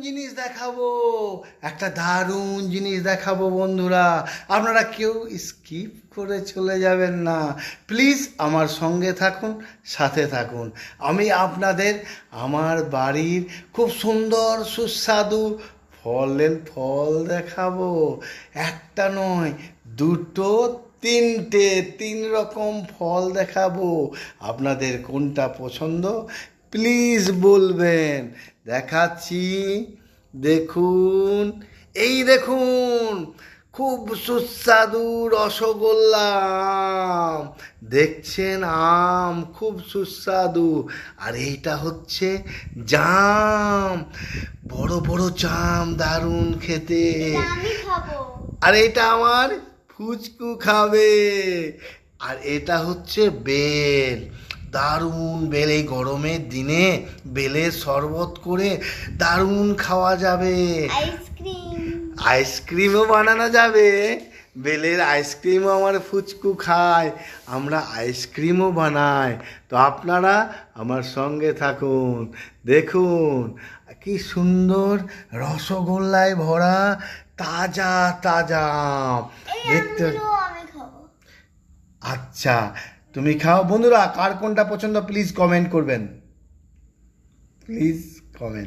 জিনিস দেখাবো। একটা দারুণ জিনিস দেখাবো বন্ধুরা। আপনারা কেউ স্কিপ করে চলে যাবেন না। প্লিজ আমার সঙ্গে থাকুন, সাথে থাকুন। আমি আপনাদের, আমার বাড়ির খুব সুন্দর, সুস্বাদু ফলের ফল দেখাবো। একটা নয়, দুটো, তিনটে, তিন রকম ফল দেখাবো। আপনাদের কোনটা পছন্দ? প্লিজ বলবেন। দেখাচ্ছি দেখুন এই দেখুন খুব সুস্বাদু রসগোল্লা আম। দেখছেন আম খুব সুস্বাদু। আর এইটা হচ্ছে জাম। বড় বড় জাম দারুণ খেতে। আর এটা আমার ফুচকু খাবে। আর এটা হচ্ছে বেল। দারুণ বেলে গরমের দিনে বেলের শরবত করে দারুণ খাওয়া যাবে। আইসক্রিমও বানানো যাবে। বেলের আইসক্রিমও আমার ফুচকু খায় আমরা আইসক্রিমও বানাই। তো আপনারা আমার সঙ্গে থাকুন দেখুন কি সুন্দর রসগোল্লায় ভরা তাজা তাজা দেখতে আচ্ছা তুমি খাও। বন্ধুরা কার কোনটা পছন্দ প্লিজ কমেন্ট করবেন। Please comment